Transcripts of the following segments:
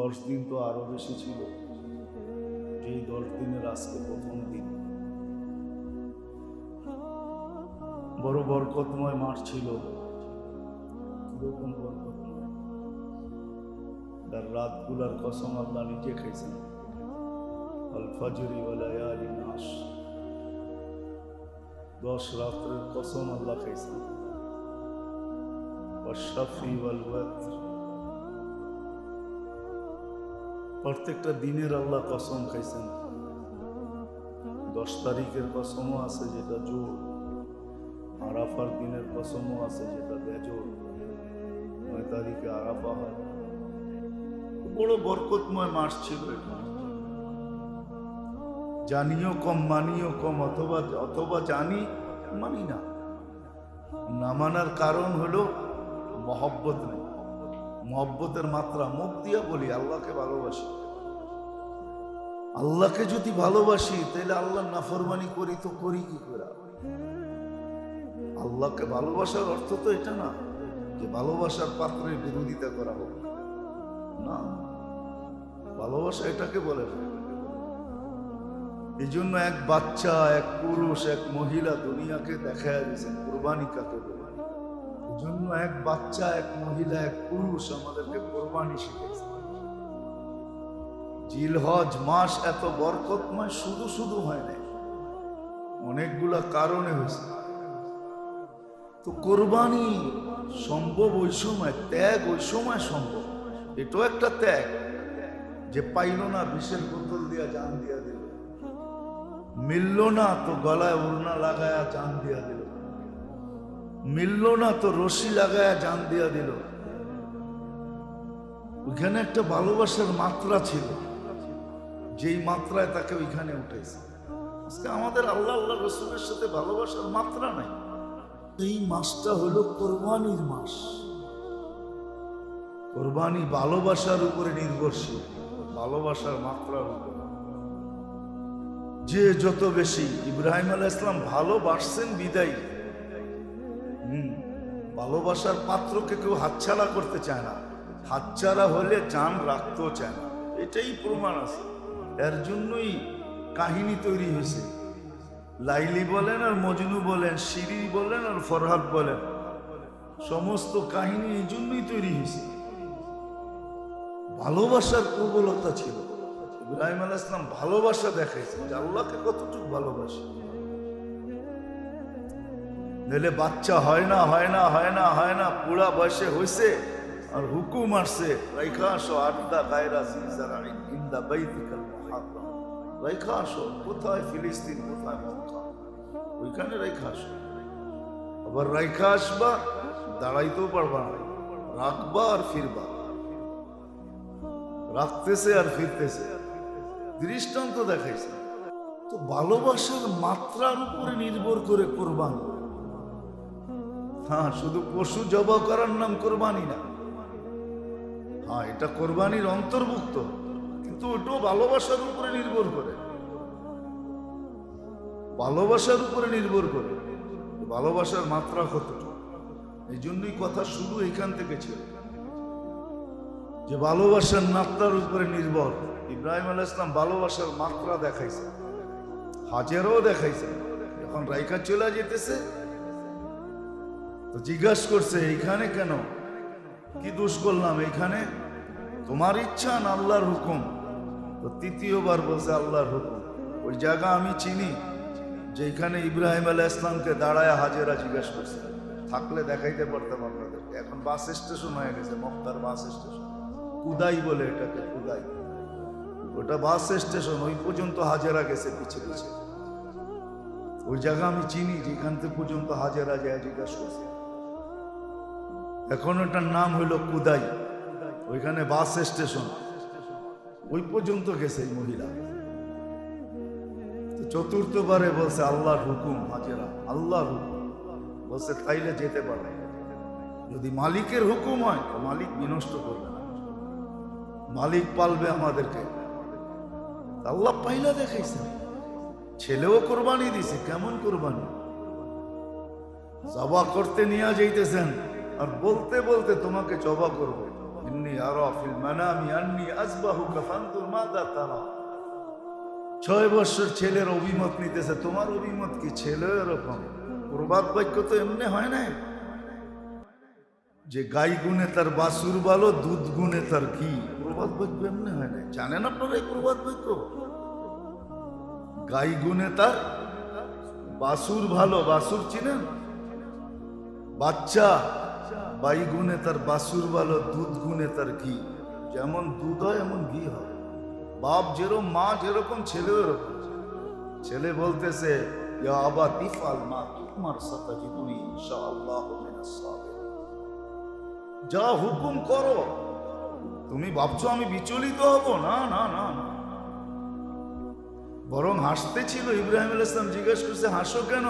দশ দিন তো আরো বেশি ছিল যেই দশ দিনের আজকে প্রথম দিন বড় বরকতময় মাঠ ছিল কিরকম বরকতময় তার রাতগুলার কসম আল্লাহ নিজে খাইছেন আল ফজরি ওয়ালায়ালি নাস দশ রাত্রের কসম আল্লাহ খাইছেন والشفي والوتر প্রত্যেকটা দিনের আল্লাহ কসম খাইছেন। দশ তারিখের কসমও আছে যেটা জোর, আরাফার দিনের কসমও আছে যেটা বেজোর। নয় তারিখে আরাফা হয়। বড় বরকতময় মাস ছিল জানিও কম, মানিও কম, অথবা অথবা জানি, মানি না। না মানার কারণ হলো মহব্বত নেই। মহব্বতের মাত্রা মুখ দিয়া বলি, আল্লাহকে ভালোবাসি। আল্লাহকে যদি ভালোবাসি তাহলে আল্লাহ নাফরমানি করি তো করি কি করে? আল্লাহকে ভালোবাসার অর্থ তো এটা না, যে ভালোবাসার পাত্রের বিরোধিতা করা হোক। না, ভালোবাসা এটাকে বলে না। এই জন্য এক বাচ্চা, এক পুরুষ, এক মহিলা দুনিয়াকে দেখায় দিয়েছেন, কোরবানি কাকে বলে? জন্য এক বাচ্চা, এক মহিলা, এক পুরুষ আমাদেরকে কোরবানি শিখেছে জিলহজ মাস এত বরকতময়, শুধু শুধু হয় নাই, অনেকগুলা কারণে হয়েছে। তো কোরবানি সম্ভব ওই সময়, ত্যাগ ওই সময় সম্ভব। এটাও একটা ত্যাগ, যে পাইল না, বিষের বোতল দিয়া জান দিয়া দিল। মিলল না, তো গলায় উড়না লাগায়া জান দিয়া দিল। মিলল না তো, রশি লাগায়া জান দিয়া দিল। ওইখানে একটা ভালোবাসার মাত্রা ছিল। যেই মাত্রায় তাকে ওইখানে উঠেছে আজকে আমাদের আল্লাহ আল্লাহ রসুলের সাথে ভালোবাসার মাত্রা নাই। এই মাসটা হলো কোরবানির মাস। কোরবানি ভালোবাসার উপরে নির্ভরশীল, ভালোবাসার মাত্রার উপরে। যে যত বেশি, ইব্রাহিম আলাহ ইসলাম ভালোবাসছেন বিদায়ী। ভালোবাসার পাত্রকে কেউ হাতছাড়া করতে চায় না। হাতছাড়া হলে জান রাখতেও চায় না। এটাই প্রমাণ আছে। এর জন্যই কাহিনী তৈরি হয়েছে। লাইলি বলেন আর মজনু বলেন সিরি বলেন আর ফরহাদ বলেন। সমস্ত কাহিনী এই জন্যই তৈরি হয়েছে। ভালোবাসার প্রবলতা ছিল। ইব্রাহিম আল ইসলাম ভালোবাসা দেখাইছে যে আল্লাহকে কতটুকু ভালোবাসে। নইলে বাচ্চা হয় না হয় না হয় না হয় না পুরা বয়সে হয়েছে আর হুকুম আসছে আড্ডা, গায়রা সিজারা ইন্দা রাইখা আসো, কোথায় ফিলিস্তিন, কোথায় মক্কা? ওইখানে আবার রাইখা আসবা, দাঁড়াইতেও পারবা না। রাখবা আর ফিরবা। রাখতেছে আর ফিরতেছে। দৃষ্টান্ত দেখাইছে। তো ভালোবাসার মাত্রার উপরে নির্ভর করে কোরবান। হ্যাঁ শুধু পশু জবা করার নাম কোরবানি না। হ্যাঁ এটা কোরবানির অন্তর্ভুক্ত, কিন্তু ওটাও ভালোবাসার উপরে নির্ভর করে। ভালোবাসার উপরে নির্ভর করে, ভালোবাসার মাত্রা কতটুকু। এই জন্যই কথা শুরু এখান থেকে ছিল। যে ভালোবাসার মাত্রার উপরে নির্ভর। ইব্রাহিম আল ইসলাম ভালোবাসার মাত্রা দেখাইছে, হাজারও দেখাইছে। যখন রাইকা চলে যেতেছে তো জিজ্ঞাসা করছে, এইখানে কেন? কি দোষ করলাম এইখানে? তোমার ইচ্ছা না আল্লাহর হুকুম? তো তৃতীয়বার বলছে, আল্লাহর হুকুম। ওই জায়গা আমি চিনি যে এখানে ইব্রাহিম আলাহ ইসলামকে দাঁড়ায় হাজেরা জিজ্ঞাসা করছে। থাকলে দেখাইতে পারতাম আপনাদেরকে। এখন বাস স্টেশন হয়ে গেছে, মক্কার বাস স্টেশন। কুদাই বলে এটাকে, কুদাই। ওটা বাস স্টেশন, ওই পর্যন্ত হাজেরা গেছে পিছে পিছে। ওই জায়গা আমি চিনি, যেখান থেকে পর্যন্ত হাজেরা যায় জিজ্ঞাসা করছে। এখন ওটার নাম হইল কুদাই। ওইখানে বাস স্টেশন। ওই পর্যন্ত গেছে এই মহিলা। চতুর্থবারে বলছে, আল্লাহর হুকুম, হাজেরা, আল্লাহর হুকুম। বলছে, তাইলে যেতে পারে। যদি মালিকের হুকুম হয় মালিক বিনষ্ট করবে না। মালিক পালবে আমাদেরকে। আল্লাহ পাইলা দেখাইছে। ছেলেও কোরবানি দিছে, কেমন কোরবানি? জবা করতে নিয়ে যাইতেছেন। আর বলতে বলতে তোমাকে জবা করব। ইন্নি আরা ফিল মানামি আন্নি আজবাহুকা ফানজুর মাযা তারা। ছয় বছর ছেলের অভিমত নিতেছে, তোমার অভিমত কি ছেলে এরকম? প্রবাদ বাক্য তো এমনি হয় না যে গাই গুনে তার বাসুর ভালো দুধ গুনে তার কি প্রবাদ বাক্য এমনি হয় না জানেন আপনারা এই প্রবাদ বাক্য? গাই গুনে তার বাসুর ভালো, বাসুর চিনেন? বাচ্চা বাই গুনে তার বাসুর ভালো দুধ গুনে তার ঘি। যেমন দুধ হয়, এমন ঘি হয়। বাপ যেরকম, মা যেরকম ছেলে এরকম। ছেলে বলতেছে আবা তিফাল মা, তোমার সাতাজিদুনি ইনশাআল্লাহ যা হুকুম করো। তুমি ভাবছ আমি বিচলিত হব? না না না না। বরং হাসতে ছিল ইব্রাহিম আল ইসলাম জিজ্ঞেস করছে, হাসো কেন?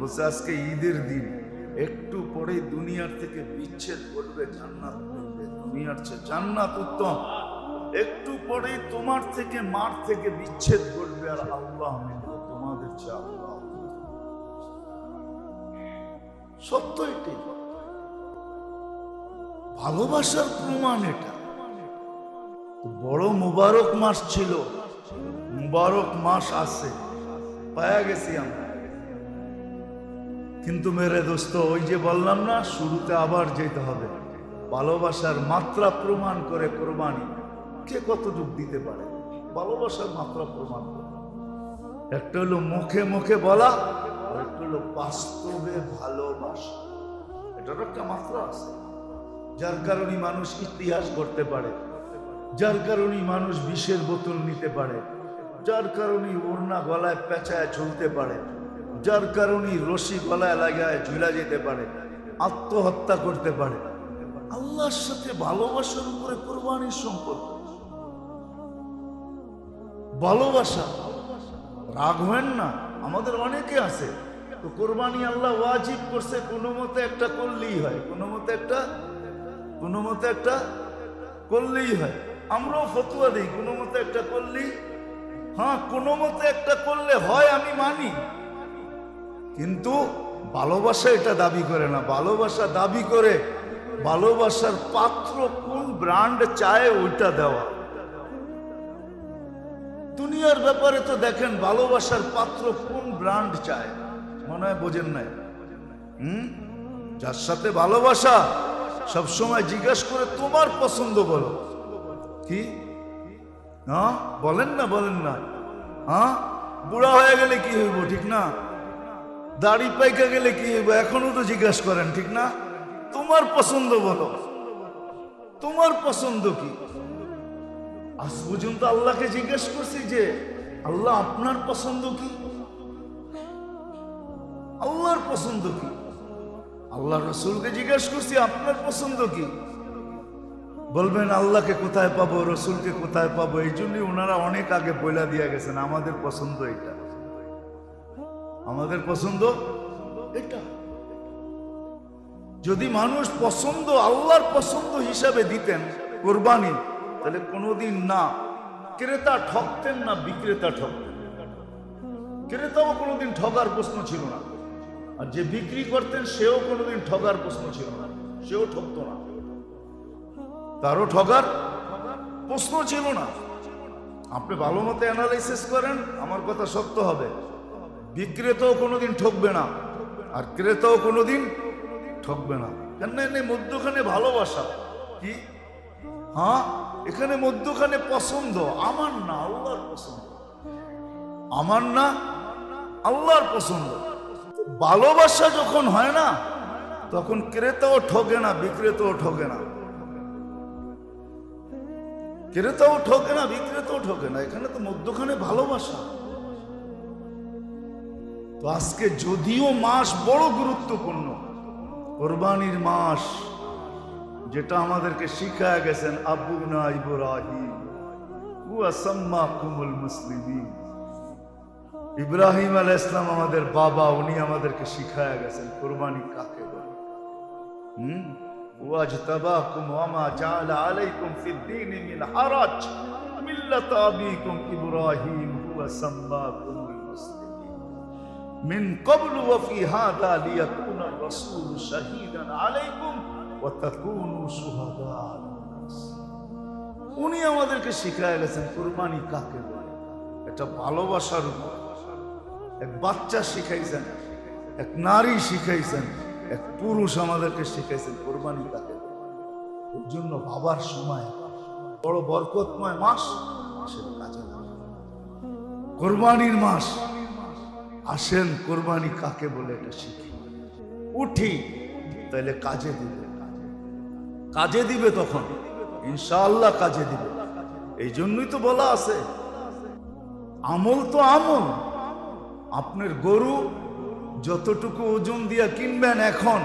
বলছে, আজকে ঈদের দিন। একটু পরে দুনিয়ার থেকে বিচ্ছেদ করবে জান্নাত দুনিয়ার চেয়ে জান্নাত উত্তম। একটু পরে তোমার থেকে, মার থেকে বিচ্ছেদ করবে আর আল্লাহ মিলবে তোমাদের চেয়ে আল্লাহ সত্য এটাই ভালোবাসার প্রমাণ এটা। বড় মুবারক মাস ছিল, মুবারক মাস আছে, পায়া গেছি আমরা। কিন্তু মেরে দোস্ত, ওই যে বললাম না, শুরুতে আবার যেতে হবে। ভালোবাসার মাত্রা প্রমাণ করে কোরবানি। কে কতটুক দিতে পারে? ভালোবাসার মাত্রা প্রমাণ করে। একটা হলো মুখে মুখে বলা একটা হলো বাস্তবে ভালোবাসা। এটার একটা মাত্রা আছে। যার কারণে মানুষ ইতিহাস করতে পারে। যার কারণে মানুষ বিষের বোতল নিতে পারে। যার কারণে ওড়না গলায় পেঁচায় ঝুলতে পারে। যার কারণে রশি গলায় লাগায় ঝুলা যেতে পারে, আত্মহত্যা করতে পারে। আল্লাহর সাথে ভালোবাসার উপরে কোরবানির সম্পর্ক। ভালোবাসা, রাগ হবেন না, আমাদের অনেকে আছে। তো কোরবানি আল্লাহ ওয়াজিব করছে, কোনো মতে একটা করলেই হয়, কোনো মতে একটা, কোনো মতে একটা করলেই হয়। আমরাও ফতুয়া দিই, কোনো মতে একটা করলেই হ্যাঁ কোনো মতে একটা করলে হয়, আমি মানি। কিন্তু ভালোবাসা এটা দাবি করে না। ভালোবাসা দাবি করে ভালোবাসার পাত্র কোন ব্র্যান্ড চায় ওইটা দেওয়া। দুনিয়ার ব্যাপারে তো দেখেন ভালোবাসার পাত্র কোন ব্র্যান্ড চায়। মনে হয় বোঝেন নাই। হুম? যার সাথে ভালোবাসা সবসময় জিজ্ঞেস করে তোমার পছন্দ বলো। কি? হ্যাঁ? বলেন না বলেন না। হ্যাঁ? বুড়া হয়ে গেলে কি হইব, ঠিক না? দাড়ি পাইকা গেলে কি হইব? এখনও তো জিজ্ঞাসা করেন, ঠিক না? তোমার পছন্দ বলো। তোমার পছন্দ কি? আজ পর্যন্ত আল্লাহকে জিজ্ঞেস করছি যে, আল্লাহ আপনার পছন্দ কি? আল্লাহর পছন্দ কি? আল্লাহ রসুলকে জিজ্ঞেস করছি, আপনার পছন্দ কি? বলবেন, আল্লাহকে কোথায় পাবো, রসুলকে কোথায় পাবো? এই জন্যই ওনারা অনেক আগে বইলা দিয়ে গেছেন, আমাদের পছন্দ এটা। আমাদের পছন্দ? এটা। যদি মানুষ পছন্দ আল্লাহর পছন্দ হিসাবে দিতেন কোরবানি, তাহলে কোনোদিন না ক্রেতা ঠকতেন না বিক্রেতা ঠকতেন। ক্রেতাও কোনোদিন ঠকার প্রশ্ন ছিল না। আর যে বিক্রি করতেন, সেও কোনোদিন ঠগার প্রশ্ন ছিল না। সেও ঠকতো না। তারও ঠগার প্রশ্ন ছিল না। আপনি ভালো মতো অ্যানালাইসিস করেন, আমার কথা সত্য হবে। বিক্রেতাও কোনোদিন ঠকবে না, আর ক্রেতাও কোনোদিন ঠকবে না। কেন এনে মধ্যখানে ভালোবাসা? কি? হ্যাঁ? এখানে মধ্যখানে পছন্দ। আমার না, আল্লাহর পছন্দ। আমার না, আল্লাহর পছন্দ। ভালোবাসা যখন হয় না, তখন ক্রেতাও ঠকে না, বিক্রেতাও ঠকে না। ক্রেতাও ঠকে না, বিক্রেতাও ঠকে না। এখানে তো মধ্যখানে ভালোবাসা। তো আজকে যদিও মাস বড় গুরুত্বপূর্ণ কোরবানির মাস যেটা আমাদেরকে শিখায় গেছেন আবু না ইব্রাহিম হুয়া সাম্মা কুমুল মুসলিমিন ইব্রাহিম আল ইসলাম আমাদের বাবা উনি আমাদেরকে শিখায় গেছেন কোরবানি কাকে বলে হুম واجتباكم وما جعل عليكم في الدين من حرج ملة أبيكم إبراهيم هو سماكم المسلمين من قبل وفي هذا ليكون الرسول شهيدا عليكم وتكونوا شهداء على الناس. উনি আমাদেরকে শিখায় গেছেন কোরবানি কাকে বলে এটা ভালোবাসার উপর এক বাচ্চা শিখাইছেন এক নারী শিখাইছেন এক পুরুষ আমাদেরকে শিখাইছেন কোরবানি কাকে বলে ওর জন্য বাবার সময় বড় বরকতময় মাস আসেন কাজে লাগান। কোরবানির মাস আসেন, কোরবানি কাকে বলে এটা শিখি। উঠি তাহলে কাজে দিবে। কাজে দিবে তখন। ইনশাআল্লাহ কাজে দিবে। এই জন্যই তো বলা আছে, আমল তো আমল। আপনার গরু যতটুকু ওজন দিয়া কিনবেন এখন,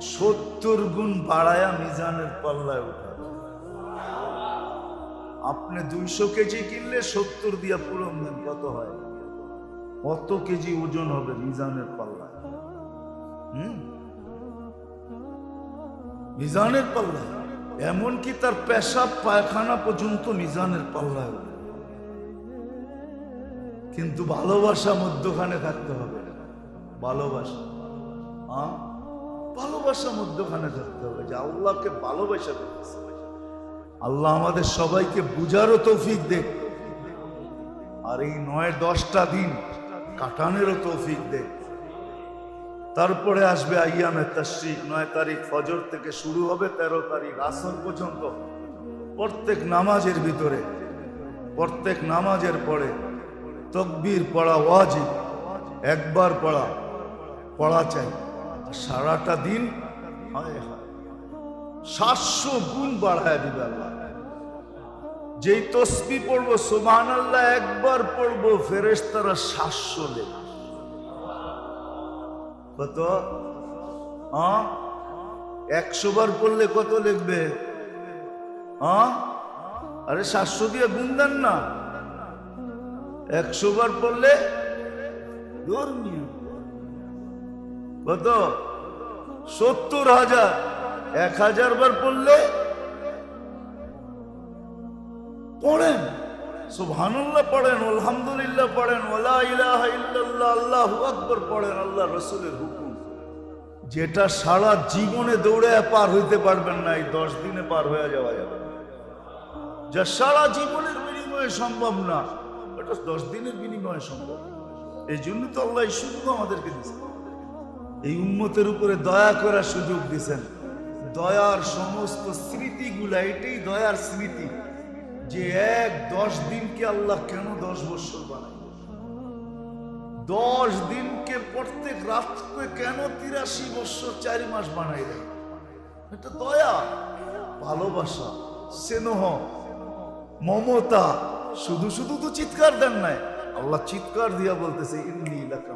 সত্তর গুণ বাড়ায়া মিজানের পাল্লায় উঠাবে। আপনি দুইশো কেজি কিনলে সত্তর দিয়া দেন, কত হয়? কত কেজি ওজন হবে মিজানের পাল্লায়? হুম? মিজানের পাল্লায়? এমনকি তার পেশাব পায়খানা পর্যন্ত মিজানের উঠবে। কিন্তু ভালোবাসা মধ্যখানে থাকতে হবে। ভালোবাসা হ্যাঁ ভালোবাসা মধ্যখানে থাকতে হবে যে আল্লাহকে ভালোবাসা আল্লাহ আমাদের সবাইকে বুঝারও তৌফিক দেখ আর এই নয় দশটা দিন কাটানেরও তৌফিক দেখ তারপরে আসবে আইয়ামে তশ্রিক, নয় তারিখ ফজর থেকে শুরু হবে তেরো তারিখ আসর পর্যন্ত। প্রত্যেক নামাজের ভিতরে, প্রত্যেক নামাজের পরে তকবির পড়া ওয়াজিব, একবার পড়া পড়া চাই। সারাটা দিন হায় হায়, সাতশো গুণ বাড়ায় দিবে আল্লাহ। যেই তসবি পড়ব সুবহান আল্লাহ একবার পড়ব, ফেরেশতারা সাতশো দেবে কত? একশো বার পড়লে কত লিখবে? আরে সাতশো দিয়ে গুণ দেন না। একশো বার পড়লে কত? সত্তর হাজার। এক হাজার বার পড়লে পড়েন। সুবহানাল্লাহ পড়েন, আলহামদুলিল্লাহ পড়েন ওলা ইলাহা ইল্লাল্লাহ, আল্লাহু আকবার পড়েন, আল্লাহ রসুলের হুকুম। যেটা সারা জীবনে দৌড়ে পার হইতে পারবেন না, এই দশ দিনে পার হয়ে যাওয়া যাবে যা সারা জীবনের বিনিময়ে সম্ভব না ওটা দশ দিনের বিনিময়ে সম্ভব। এই জন্য তো আল্লাহ এই সুযোগ আমাদেরকে দিচ্ছেন এই উম্মতের উপরে দয়া করার সুযোগ দিছেন দয়ার সমস্ত স্মৃতিগুলা, এটাই দয়ার স্মৃতি। যে এক দশ দিনকে আল্লাহ কেন দশ বছর বানাই দশ দিনকে প্রত্যেক রাতকে কেন তিরাশি বছর চারি মাস বানাই এটা দয়া, ভালোবাসা, স্নেহ, মমতা। শুধু শুধু তো চিৎকার দেন নাই। আল্লাহ চিৎকার দিয়া বলতেছে, ইন্নি লাকা